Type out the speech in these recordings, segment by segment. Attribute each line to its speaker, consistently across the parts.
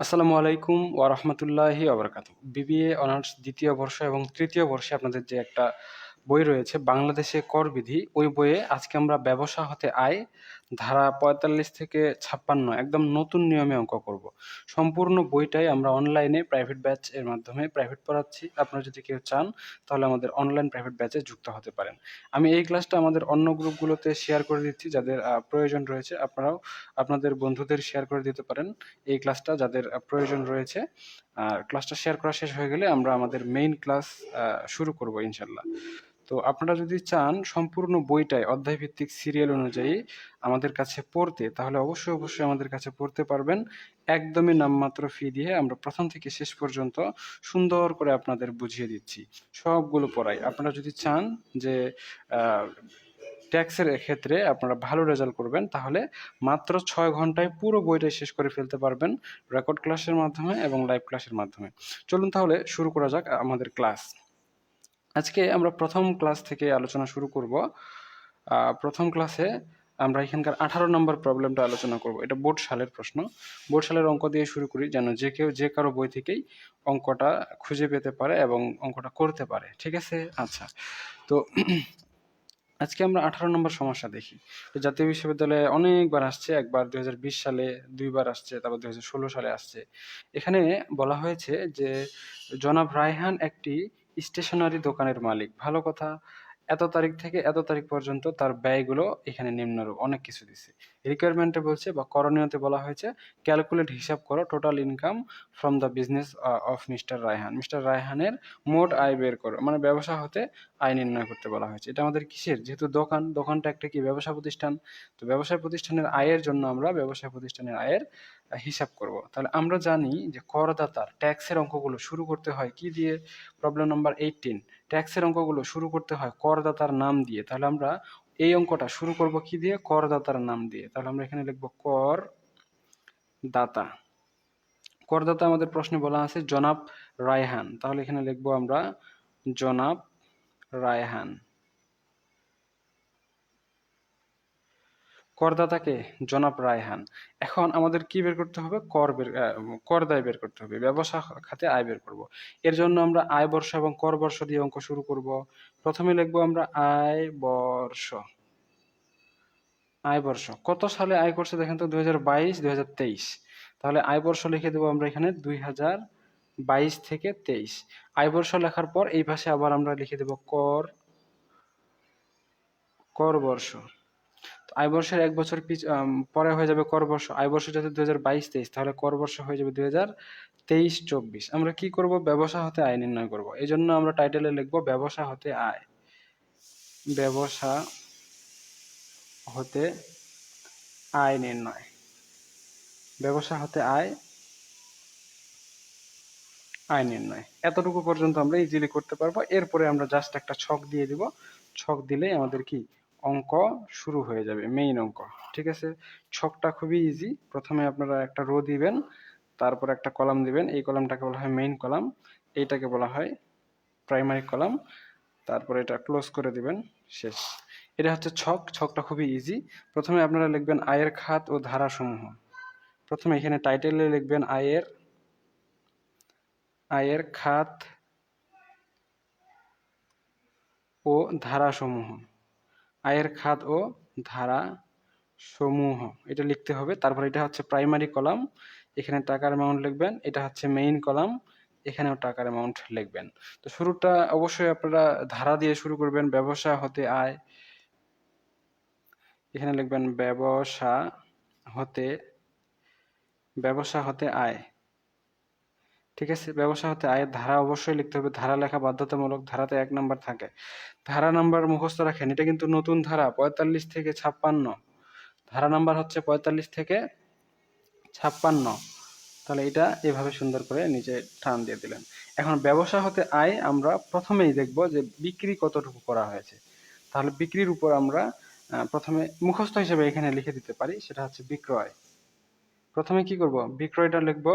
Speaker 1: আসসালামু আলাইকুম ওয়া রাহমাতুল্লাহি ওয়া বারাকাতুহু। বিবিএ অনার্স দ্বিতীয় বর্ষ এবং তৃতীয় বর্ষে আপনাদের যে একটা বই রয়েছে বাংলাদেশে কর বিধি, ওই বইয়ে আজকে আমরা ব্যবসা হতে আয় ধারা ৪৫ থেকে ৫৬ একদম নতুন নিয়মে অঙ্ক করব। সম্পূর্ণ বইটাই আমরা অনলাইনে প্রাইভেট ব্যাচ এর মাধ্যমে প্রাইভেট পড়াচ্ছি। আপনারা যদি কেউ চান, তাহলে আমাদের অনলাইন প্রাইভেট ব্যাচে যুক্ত হতে পারেন। আমি এই ক্লাসটা আমাদের অন্য গ্রুপগুলোতে শেয়ার করে দিচ্ছি, যাদের প্রয়োজন রয়েছে। আপনারাও, আপনাদের বন্ধুদের শেয়ার করে দিতে পারেন এই ক্লাসটা যাদের প্রয়োজন রয়েছে। আর ক্লাসটা শেয়ার করা শেষ হয়ে গেলে আমরা আমাদের মেইন ক্লাস শুরু করব ইনশাআল্লাহ। তো আপনারা যদি চান সম্পূর্ণ বইটাই অধ্যায়ভিত্তিক সিরিয়াল অনুযায়ী আমাদের কাছে পড়তে তাহলে অবশ্যই, অবশ্যই আমাদের কাছে পড়তে পারবেন। একদমই নামমাত্র ফি দিয়ে আমরা প্রথম থেকে শেষ পর্যন্ত সুন্দর করে আপনাদের বুঝিয়ে দিচ্ছি। সবগুলো পড়াই। আপনারা যদি চান যে ট্যাক্সের ক্ষেত্রে আপনারা ভালো রেজাল্ট করবেন তাহলে মাত্র ছয় ঘন্টায় পুরো বইটাই শেষ করে ফেলতে পারবেন রেকর্ড ক্লাসের মাধ্যমে এবং লাইভ ক্লাসের মাধ্যমে। চলুন তাহলে শুরু করা যাক আমাদের ক্লাস। আজকে আমরা প্রথম ক্লাস থেকে আলোচনা শুরু করব। প্রথম ক্লাসে আমরা এখানকার ১৮ নম্বর প্রবলেমটা আলোচনা করব। এটা বোর্ড সালের প্রশ্ন। বোর্ড সালের অঙ্ক দিয়ে শুরু করি যেন যে কেউ যে কারও বই থেকেই অঙ্কটা খুঁজে পেতে পারে এবং অঙ্কটা করতে পারে। ঠিক আছে? আচ্ছা। তো আজকে আমরা ১৮ নম্বর সমস্যা দেখি। জাতীয় বিশ্ববিদ্যালয়ে অনেকবার আসছে। একবার ২০২০ সালে, দুইবার আসছে, তারপর ২০১৬ সালে আসছে। এখানে বলা হয়েছে যে জনাব রায়হান একটি স্টেশনারি দোকানের মালিক। ভালো কথা। এত তারিখ থেকে এত তারিখ পর্যন্ত তার ব্যয়গুলো এখানে নিম্নরূপ। অনেক কিছু দিছে। রিকোয়ারমেন্টে বলছে বা করণীয়তে বলা হয়েছে ক্যালকুলেট হিসাব করো total income from the business of mister Raihan. Mister রায়হানের মোট আয় বের করো। মানে ব্যবসা হতে আয় নির্ণয় করতে বলা হয়েছে। এটা আমাদের কিসের? যেহেতু দোকান, দোকানটা একটা কি ব্যবসা প্রতিষ্ঠান। তো ব্যবসায় প্রতিষ্ঠানের আয়ের জন্য আমরা ব্যবসায় প্রতিষ্ঠানের আয়ের হিসাব করব। তাহলে আমরা জানি যে করদাতার ট্যাক্সের অঙ্কগুলো শুরু করতে হয় কি দিয়ে? প্রবলেম নাম্বার 18 ট্যাক্সের অঙ্কগুলো শুরু করতে হয় করদাতার নাম দিয়ে। তাহলে আমরা এই অঙ্কটা শুরু করব কি দিয়ে? করদাতার নাম দিয়ে। তাহলে আমরা এখানে লিখব কর দাতা। করদাতা আমাদের প্রশ্নে বলা আছে, জনাব রায়হান। তাহলে এখানে লিখব আমরা জনাব রায়হান। করদাতাকে জনাব রায়হান। এখন আমাদের কি বের করতে হবে? কর বের আ কর দায় বের করতে হবে। ব্যবসা খাতে আয় বের করব। এর জন্য আমরা আয় বর্ষ এবং কর বর্ষ দিয়ে অঙ্ক শুরু করব। প্রথমে লিখব আমরা আয় বর্ষ। আয় বর্ষ। কত সালে আয় করছে দেখেন তো ২০২২, ২০২৩। তাহলে আয় বর্ষ লিখে দেবো আমরা এখানে ২০২২ থেকে ২৩। আয় বর্ষ লেখার পর এই পাশে আবার আমরা লিখে দেব কর কর বর্ষ। আয় বর্ষের এক বছর পরে হয়ে যাবে কর বর্ষ। আয় বর্ষ যেহেতু ২০২২-২৩ তাহলে কর বর্ষ হয়ে যাবে ২০২৩-২৪। আমরা কি করব? ব্যবসা হতে আয় নির্ণয় করব। এই জন্য আমরা টাইটেলে লিখব ব্যবসা হতে আয়। ব্যবসা হতে আয় নির্ণয়। ব্যবসা হতে আয় আয় নির্ণয়। এতটুকু পর্যন্ত আমরা ইজিলি করতে পারব। এরপরে আমরা জাস্ট একটা ছক দিয়ে দিব। ছক দিলেই আমাদের কি অঙ্ক শুরু হয়ে যাবে মেইন অঙ্ক। ঠিক আছে? ছকটা খুবই ইজি। প্রথমে আপনারা একটা রো দিবেন, তারপর একটা কলাম দিবেন। এই কলামটাকে বলা হয় মেইন কলাম। এইটাকে বলা হয় প্রাইমারি কলাম। তারপরে এটা ক্লোজ করে দিবেন। শেষ। এটা হচ্ছে ছক। ছকটা খুবই ইজি। প্রথমে আপনারা লিখবেন আয়ের খাত ও ধারাসমূহ। প্রথমে এখানে টাইটেলে লিখবেন আয়ের আয়ের খাত ও ধারাসমূহ। আয়ের খাত ও ধারা সমূহ এটা লিখতে হবে। তারপর এটা হচ্ছে প্রাইমারি কলাম। এখানে টাকার অ্যামাউন্ট লিখবেন। এটা হচ্ছে মেইন কলাম। এখানেও টাকার অ্যামাউন্ট লিখবেন। তো শুরুটা অবশ্যই আপনারা ধারা দিয়ে শুরু করবেন। ব্যবসা হতে আয়। এখানে লিখবেন ব্যবসা হতে ব্যবসা হতে আয়। ঠিক আছে? ব্যবসা হতে আয়ের ধারা অবশ্যই লিখতে হবে। ধারা লেখা বাধ্যতামূলক। ধারাতে এক নাম্বার থাকে। ধারা নাম্বার মুখস্থ রাখেন। এটা কিন্তু নতুন ধারা ৪৫ থেকে ৫৬। ধারা নাম্বার হচ্ছে ৪৫ থেকে ৫৬। তাহলে এটা এভাবে সুন্দর করে নিচে টান দিয়ে দিলেন। এখন ব্যবসা হতে আয় আমরা প্রথমেই দেখব যে বিক্রি কতটুকু করা হয়েছে। তাহলে বিক্রির উপর আমরা প্রথমে মুখস্থ হিসেবে এখানে লিখে দিতে পারি। সেটা হচ্ছে বিক্রয়। প্রথমে কি করব? বিক্রয়টা লিখব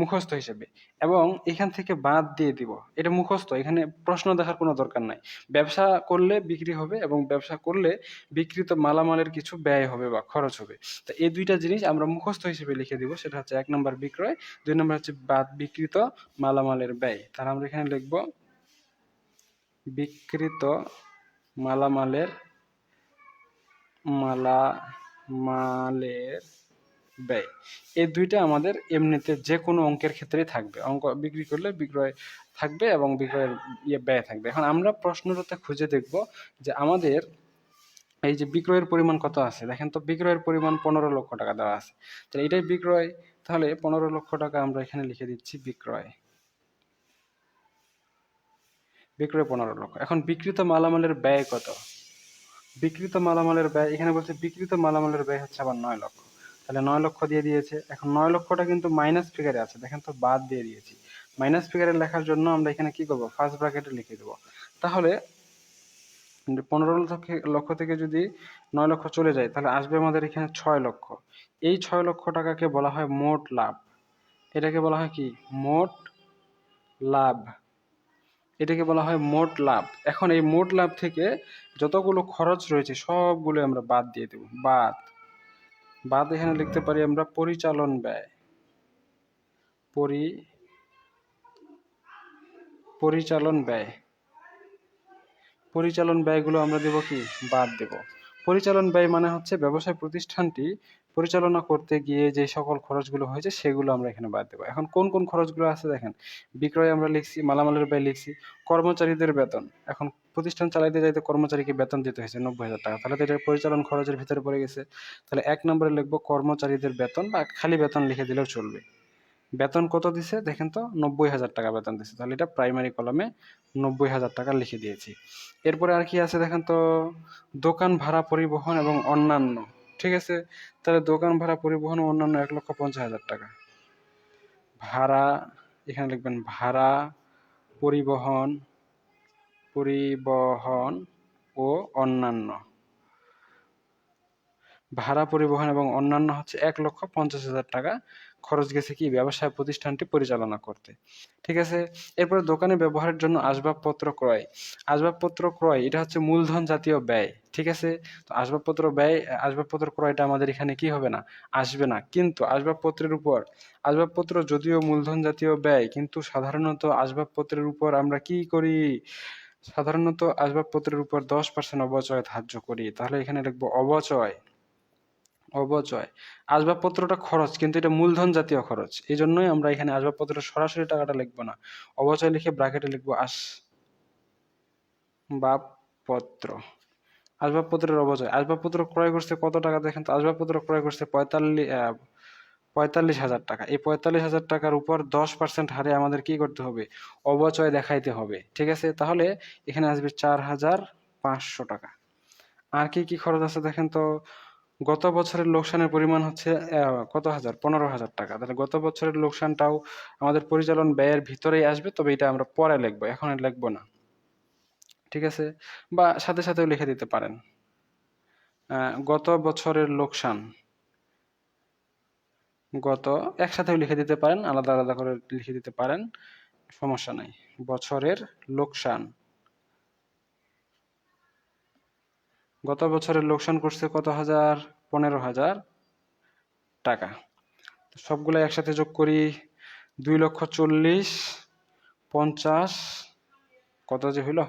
Speaker 1: মুখস্থ হিসেবে এবং এখান থেকে বাদ দিয়ে দিব। এটা মুখস্থ, এখানে প্রশ্ন দেখার কোনো দরকার নাই। ব্যবসা করলে বিক্রি হবে এবং ব্যবসা করলে বিক্রিত মালামালের কিছু ব্যয় হবে বা খরচ হবে। তো এই দুইটা জিনিস আমরা মুখস্থ হিসেবে লিখে দিব। সেটা হচ্ছে এক নম্বর বিক্রয়, দুই নম্বর হচ্ছে বাদ বিক্রিত মালামালের ব্যয়। তাহলে আমরা এখানে লিখব বিক্রিত মালামালের মালামালের ব্যয়। এই দুইটা আমাদের এমনিতে যে কোনো অঙ্কের ক্ষেত্রেই থাকবে। অঙ্ক বিক্রি করলে বিক্রয় থাকবে এবং বিক্রয়ের ইয়ে ব্যয় থাকবে। এখন আমরা প্রশ্নটাতে খুঁজে দেখব যে আমাদের এই যে বিক্রয়ের পরিমাণ কত আছে? দেখেন তো বিক্রয়ের পরিমাণ পনেরো লক্ষ টাকা দেওয়া আছে। তাহলে এটাই বিক্রয়। তাহলে পনেরো লক্ষ টাকা আমরা এখানে লিখে দিচ্ছি বিক্রয়। বিক্রয় পনেরো লক্ষ। এখন বিক্রিত মালামালের ব্যয় কত? বিক্রিত মালামালের ব্যয়, এখানে বলছে বিক্রিত মালামালের ব্যয় হচ্ছে আবার নয় লক্ষ। তাহলে নয় লক্ষ দিয়ে দিয়েছে। এখন নয় লক্ষটা কিন্তু মাইনাস ফিগারে আছে। দেখেন তো বাদ দিয়ে দিয়েছি। মাইনাস ফিগারে লেখার জন্য আমরা এখানে কি করব? ফার্স্ট ব্র্যাকেটে লিখে দেবো। তাহলে পনেরো লক্ষ লক্ষ থেকে যদি নয় লক্ষ চলে যায়, তাহলে আসবে আমাদের এখানে ছয় লক্ষ। এই ছয় লক্ষ টাকাকে বলা হয় মোট লাভ। এটাকে বলা হয় কি? মোট লাভ। এটাকে বলা হয় মোট লাভ। এখন এই মোট লাভ থেকে যতগুলো খরচ রয়েছে, সবগুলো আমরা বাদ দিয়ে দেব। বাদ। বাদ এখানে লিখতে পারি আমরা পরিচালন ব্যয়। পরি, পরিচালন ব্যয়। পরিচালন ব্যয়গুলো আমরা দেব কি? বাদ দেব। পরিচালন ব্যয় মানে হচ্ছে ব্যবসায় প্রতিষ্ঠানটি পরিচালনা করতে গিয়ে যে সকল খরচগুলো হয়েছে সেগুলো আমরা এখানে বাদ দেবো। এখন কোন কোন খরচগুলো আছে দেখেন? বিক্রয় আমরা লিখছি, মালামালের ব্যয় লিখছি, কর্মচারীদের বেতন। এখন প্রতিষ্ঠান চালাইতে যাইতে কর্মচারীকে বেতন দিতে হয়েছে নব্বই হাজার টাকা। তাহলে তো এটা পরিচালন খরচের ভিতরে পড়ে গেছে। তাহলে এক নম্বরে লিখব কর্মচারীদের বেতন বা খালি বেতন লিখে দিলেও চলবে। বেতন কত দিছে? দেখেন তো, নব্বই হাজার টাকা বেতন দিছে। তাহলে এটা প্রাইমারি কলমে নব্বই হাজার টাকা লিখে দিয়েছি। এরপরে আর কি আছে দেখেন তো, দোকান ভাড়া পরিবহন এবং অন্যান্য। ঠিক আছে? তাহলে দোকান ভাড়া পরিবহন ও অন্যান্য এক লক্ষ পঞ্চাশ হাজার টাকা। ভাড়া, এখানে লিখবেন ভাড়া, পরিবহন পরিবহন ও অন্যান্য। ভাড়া পরিবহন এবং অন্যান্য হচ্ছে এক লক্ষ পঞ্চাশ হাজার টাকা খরচ গেছে কি ব্যবসায় প্রতিষ্ঠানটি পরিচালনা করতে। ঠিক আছে? এরপরে দোকানে ব্যবহারের জন্য আসবাবপত্র ক্রয়। আসবাবপত্র ক্রয়, এটা হচ্ছে মূলধন জাতীয় ব্যয়। ঠিক আছে? তো আসবাবপত্র ব্যয়, আসবাবপত্র ক্রয়টা আমাদের এখানে কি হবে না? আসবে না। কিন্তু আসবাবপত্রের উপর, আসবাবপত্র যদিও মূলধন জাতীয় ব্যয়, কিন্তু সাধারণত আসবাবপত্রের উপর আমরা কি করি? সাধারণত আসবাবপত্রের উপর দশ পার্সেন্ট অবচয় ধার্য করি। তাহলে এখানে লিখব অবচয়। অবচয় আসবাবপত্রটা খরচ, কিন্তু এটা মূলধন জাতীয় খরচ। এই জন্যই আমরা এখানে আসবাবপত্র সরাসরি টাকাটা লিখব না। অবচয় লিখে ব্র্যাকেটে লিখব আস, বাবপত্র। আসবাবপত্রের অবচয় আসবাবপত্র ক্রয় করছে কত টাকা দেখেন তো? আসবাবপত্র ক্রয় করছে পঁয়তাল্লিশ পঁয়তাল্লিশ হাজার টাকা। এই পঁয়তাল্লিশ হাজার টাকার উপর দশ পার্সেন্ট হারে আমাদের কি করতে হবে? অবচয় দেখাইতে হবে। ঠিক আছে? তাহলে এখানে আসবে চার হাজার পাঁচশো টাকা। আর কি কি খরচ আছে দেখেন তো? গত বছরের লোকসানের পরিমাণ হচ্ছে কত হাজার? পনেরো হাজার টাকা। তাহলে গত বছরের লোকসানটাও আমাদের পরিচালন ব্যয়ের ভিতরেই আসবে, তবে এটা আমরা পরে লিখব, এখন আর লিখব না। ঠিক আছে? বা সাথে সাথেও লিখে দিতে পারেন। গত বছরের লোকসান। গত, একসাথেও লিখে দিতে পারেন, আলাদা আলাদা করে লিখে দিতে পারেন, সমস্যা নাই। বছরের লোকসান। গত বছরের লোকসান করছে কত হাজার? পনেরো হাজার টাকা। সবগুলো একসাথে যোগ করি দুই লক্ষ চল্লিশ, পঞ্চাশ, কত যে হইল?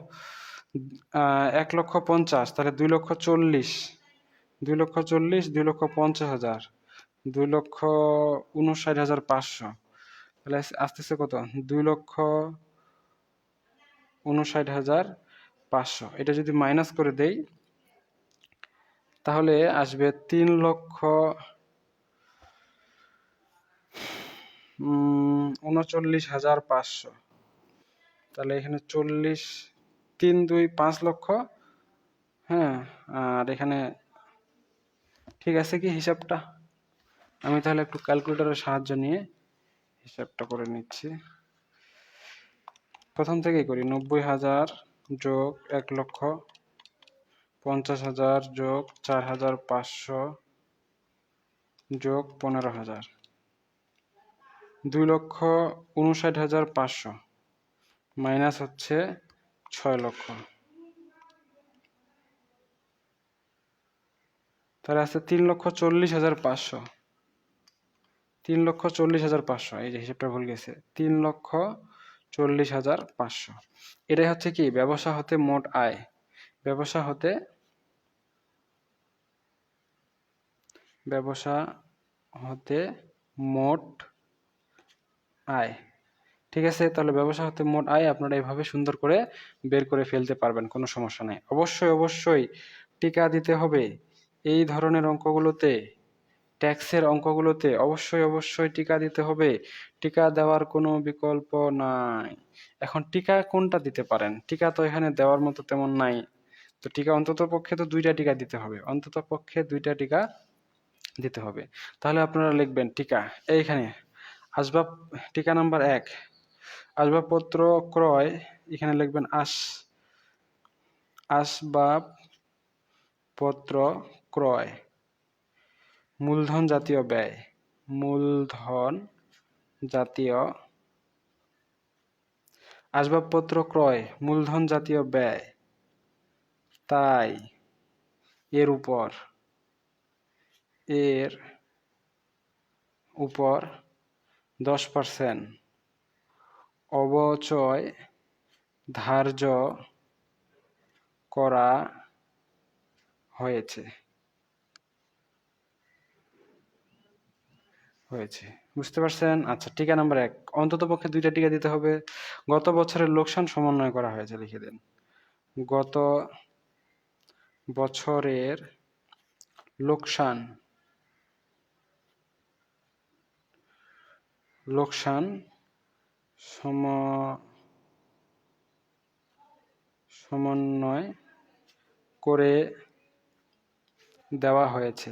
Speaker 1: এক লক্ষ পঞ্চাশ, তাহলে দুই লক্ষ চল্লিশ, দুই লক্ষ চল্লিশ, দুই লক্ষ পঞ্চাশ হাজার, দুই লক্ষ উনষাট হাজার পাঁচশো। তাহলে আসতেছে কত? দুই লক্ষ উনষাট হাজার পাঁচশো। এটা যদি মাইনাস করে দেই তাহলে আসবে তিন লক্ষ উনচল্লিশ হাজার পাঁচশো। তাহলে এখানে চল্লিশ, তিন, দুই, পাঁচ লক্ষ হ্যাঁ আর এখানে ঠিক আছে কি হিসাবটা? আমি তাহলে একটু ক্যালকুলেটরের সাহায্য নিয়ে হিসাবটা করে নিচ্ছি। প্রথম থেকেই করি, নব্বই হাজার যোগ এক লক্ষ পঞ্চাশ হাজার যোগ চার হাজার পাঁচশো যোগ পনেরো হাজার। দুই লক্ষ উনষাট হাজার পাঁচশো মাইনাস হচ্ছে ছয় লক্ষ। তাহলে আছে তিন লক্ষ চল্লিশ হাজার পাঁচশো। তিন লক্ষ চল্লিশ হাজার পাঁচশো, এই যে হিসেবটা ভুল গেছে। তিন লক্ষ চল্লিশ হাজার পাঁচশো। এটাই হচ্ছে কি? ব্যবসা হতে মোট আয়। ব্যবসা হতে ব্যবসা হতে মোট আয়। ঠিক আছে, তাহলে ব্যবসা হতে মোট আয় আপনারা এভাবে সুন্দর করে বের করে ফেলতে পারবেন, কোনো সমস্যা নেই। অবশ্যই অবশ্যই টিকা দিতে হবে। এই ধরনের অঙ্কগুলোতে, ট্যাক্সের অঙ্কগুলোতে অবশ্যই অবশ্যই টিকা দিতে হবে। টিকা দেওয়ার কোনো বিকল্প নাই। এখন টিকা কোনটা দিতে পারেন? টিকা তো এখানে দেওয়ার মতো তেমন নাই। তো টিকা অন্তত পক্ষে তো দুইটা টিকা দিতে হবে। অন্তত পক্ষে দুইটা টিকা দিতে হবে। তাহলে আপনারা লিখবেন টিকা। এইখানে, আসবাব, টিকা নাম্বার এক, আসবাবপত্র ক্রয়, এখানে লিখবেন আস আসবাব পত্র ক্রয়, মূলধন জাতীয় ব্যয়, মূলধন জাতীয়, আসবাবপত্র ক্রয়, মূলধন জাতীয় ব্যয় তাই এর উপর এর উপর দশ পার্সেন্ট অবচয় ধার্য করা হয়েছে। হয়েছে। বুঝতে পারছেন? আচ্ছা টিকা নাম্বার এক। অন্তত পক্ষে দুইটা টিকা দিতে হবে। গত বছরের লোকসান সমন্বয় করা হয়েছে, লিখে দেন। গত বছরের লোকসান। লোকসান সম সমন্বয় করে দেওয়া হয়েছে।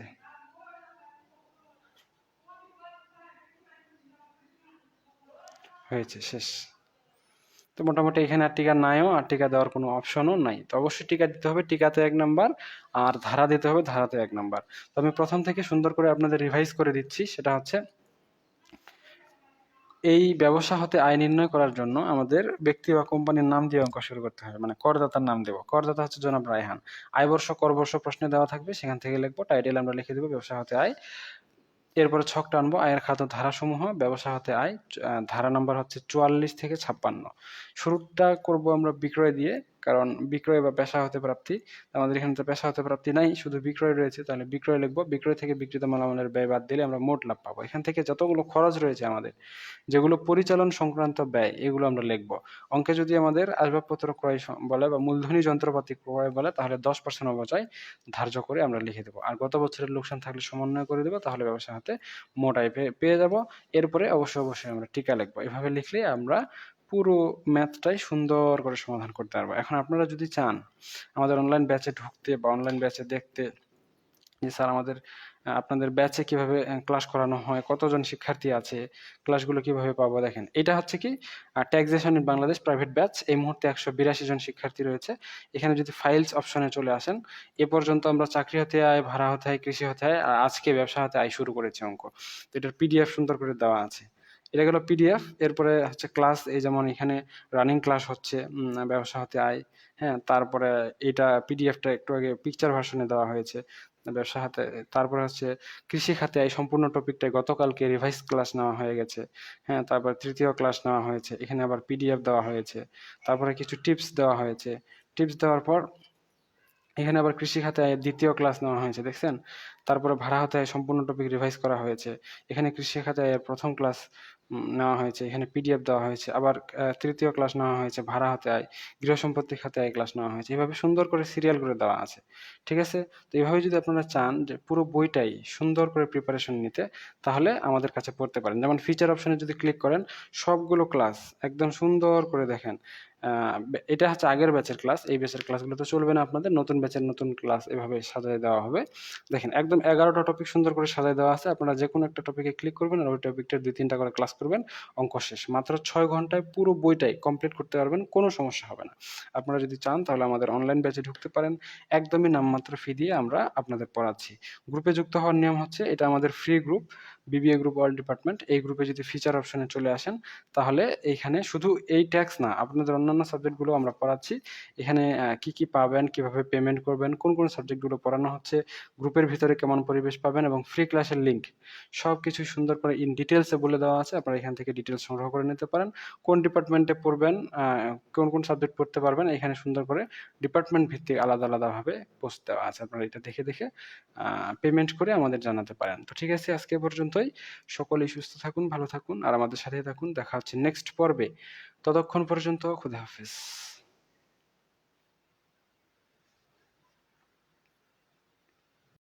Speaker 1: হয়েছে শেষ। তো মোটামুটি এখানে আর টিকা নাইও, আর টিকা দেওয়ার কোনো অপশনও নাই। তো অবশ্যই টিকা দিতে হবে, টিকাতে এক নাম্বার আর ধারা দিতে হবে, ধারাতে এক নাম্বার তো আমি প্রথম থেকে সুন্দর করে আপনাদের রিভাইজ করে দিচ্ছি, সেটা হচ্ছে, এই ব্যবসা হতে আয় নির্ণয় করার জন্য আমাদের ব্যক্তি বা কোম্পানির নাম দিয়ে অঙ্ক শুরু করতে হবে। মানে করদাতার নাম দেবো। করদাতা হচ্ছে জনাব রায়হান। আয় বর্ষ, কর বর্ষ প্রশ্নে দেওয়া থাকবে, সেখান থেকে লিখব টাইটেল আমরা লিখে দেবো, ব্যবসা হতে আয় এরপরে ছক টানবো আয়ের খাত ধারাসমূহ, ব্যবসা হতে আয় ধারা নাম্বার হচ্ছে চুয়াল্লিশ থেকে ছাপ্পান্ন। শুরুটা করব আমরা বিক্রয় দিয়ে কারণ বিক্রয় বা পেশা হতে প্রাপ্তি। আমাদের এখানে তো পেশা হতে প্রাপ্তি নাই, শুধু বিক্রয় রয়েছে, তাহলে বিক্রয় লিখব। বিক্রয় থেকে বিক্রিত মালামালের ব্যয় বাদ দিলে আমরা মোট লাভ পাবো। এখান থেকে যতগুলো খরচ রয়েছে আমাদের, যেগুলো পরিচালন সংক্রান্ত ব্যয়, এগুলো আমরা লিখব। অঙ্কে যদি আমাদের আসবাবপত্র ক্রয় বলে বা মূলধনী যন্ত্রপাতি ক্রয় বলে, তাহলে দশ পার্সেন্ট অবচয় ধার্য করে আমরা লিখে দেবো। আর গত বছরের লোকসান থাকলে সমন্বয় করে দেবো, তাহলে ব্যবসা হাতে মোট আয় পেয়ে- পেয়ে যাব। এরপরে অবশ্যই অবশ্যই আমরা টিকা লিখব। এভাবে লিখলে আমরা পুরো ম্যাথটাই সুন্দর করে সমাধান করতে পারব। এখন আপনারা যদি চান, আমাদের অনলাইন ব্যাচে ঢুকতে বা অনলাইন ব্যাচে দেখতে যে স্যার আমাদের আপনাদের ব্যাচে কীভাবে ক্লাস করানো হয়, কতজন শিক্ষার্থী আছে ক্লাসগুলো কীভাবে পাবো দেখেন। এটা হচ্ছে কি taxation in Bangladesh private batch এই মুহূর্তে একশো বিরাশি জন শিক্ষার্থী রয়েছে। এখানে যদি ফাইলস অপশনে চলে আসেন, এ পর্যন্ত আমরা চাকরি হতে আয়, ভাড়া হতে হয় কৃষি হতে হয় আর আজকে ব্যবসা হতে আয় শুরু করেছি অঙ্ক। তো এটার পিডিএফ সুন্দর করে দেওয়া আছে। এটা গেল পিডিএফ এরপরে হচ্ছে ক্লাস এই যেমন এখানে রানিং ক্লাস হচ্ছে ব্যবসা হতে আয় হ্যাঁ তারপরে এটা পিডিএফটা একটু আগে পিকচার ভার্সনে দেওয়া হয়েছে, ব্যবসা হাতে, তারপরে হচ্ছে কৃষি খাতে এই সম্পূর্ণ টপিকটা গতকালকে রিভাইস ক্লাস নেওয়া হয়ে গেছে হ্যাঁ তারপর তৃতীয় ক্লাস নেওয়া হয়েছে, এখানে আবার পিডিএফ দেওয়া হয়েছে, তারপরে কিছু টিপস দেওয়া হয়েছে টিপস দেওয়ার পর এখানে আবার কৃষি খাতে দ্বিতীয় ক্লাস নেওয়া হয়েছে, দেখছেন? তারপরে ভাড়া হতে সম্পূর্ণ টপিক রিভাইজ করা হয়েছে। এখানে কৃষি খাতে প্রথম ক্লাস নেওয়া হয়েছে। এখানে পিডিএফ দেওয়া হয়েছে। আবার তৃতীয় ক্লাস নেওয়া হয়েছে। ভাড়া হতে আয়। গৃহ সম্পত্তি খাতে আয় ক্লাস নেওয়া হয়েছে। এভাবে সুন্দর করে সিরিয়াল করে দেওয়া আছে। ঠিক আছে? তো এইভাবে যদি আপনারা চান যে পুরো বইটাই সুন্দর করে প্রিপারেশন নিতে, তাহলে আমাদের কাছে পড়তে পারেন। যেমন ফিচার অপশনে যদি ক্লিক করেন, সবগুলো ক্লাস একদম সুন্দর করে দেখেন। এটা হচ্ছে আগের ব্যাচের ক্লাস এই ব্যাচের ক্লাসগুলো তো চলবে না আপনাদের। নতুন ব্যাচের নতুন ক্লাস এভাবে সাজায় দেওয়া হবে। দেখেন, একদম এগারোটা টপিক সুন্দর করে সাজায় দেওয়া আছে। আপনারা যে কোনো একটা টপিকে ক্লিক করবেন আর ওই টপিকটা দুই, তিনটা করে ক্লাস করবেন। অঙ্ক শেষ। মাত্র ছয় ঘন্টায় পুরো বইটাই কমপ্লিট করতে পারবেন, কোনো সমস্যা হবে না। আপনারা যদি চান তাহলে আমাদের অনলাইন ব্যাচে ঢুকতে পারেন। একদমই নামমাত্র ফি দিয়ে আমরা আপনাদের পড়াচ্ছি। গ্রুপে যুক্ত হওয়ার নিয়ম হচ্ছে, এটা আমাদের free group BBA group all department এই গ্রুপে যদি ফিচার অপশনে চলে আসেন, তাহলে এইখানে শুধু এই ট্যাক্স না, আপনাদের অন্যান্য সাবজেক্টগুলো আমরা পড়াচ্ছি। এখানে কি কি পাবেন, কীভাবে পেমেন্ট করবেন, কোন কোন সাবজেক্টগুলো পড়ানো হচ্ছে গ্রুপের ভিতরে কেমন পরিবেশ পাবেন এবং ফ্রি ক্লাসের লিঙ্ক সব কিছু সুন্দর করে ইন ডিটেলসে বলে দেওয়া আছে। আপনারা এখান থেকে ডিটেলস সংগ্রহ করে নিতে পারেন। কোন ডিপার্টমেন্টে পড়বেন কোন কোন সাবজেক্ট পড়তে পারবেন, এখানে সুন্দর করে ডিপার্টমেন্ট ভিত্তিক আলাদা আলাদাভাবে পোস্ট দেওয়া আছে। আপনারা এটা দেখে দেখে পেমেন্ট করে আমাদের জানাতে পারেন। তো ঠিক আছে, আজকে এ পর্যন্তই সকলেই সুস্থ থাকুন, ভালো থাকুন, আর আমাদের সাথে থাকুন। দেখা হচ্ছে নেক্সট পর্বে। ততক্ষণ পর্যন্ত খুদা হাফিজ।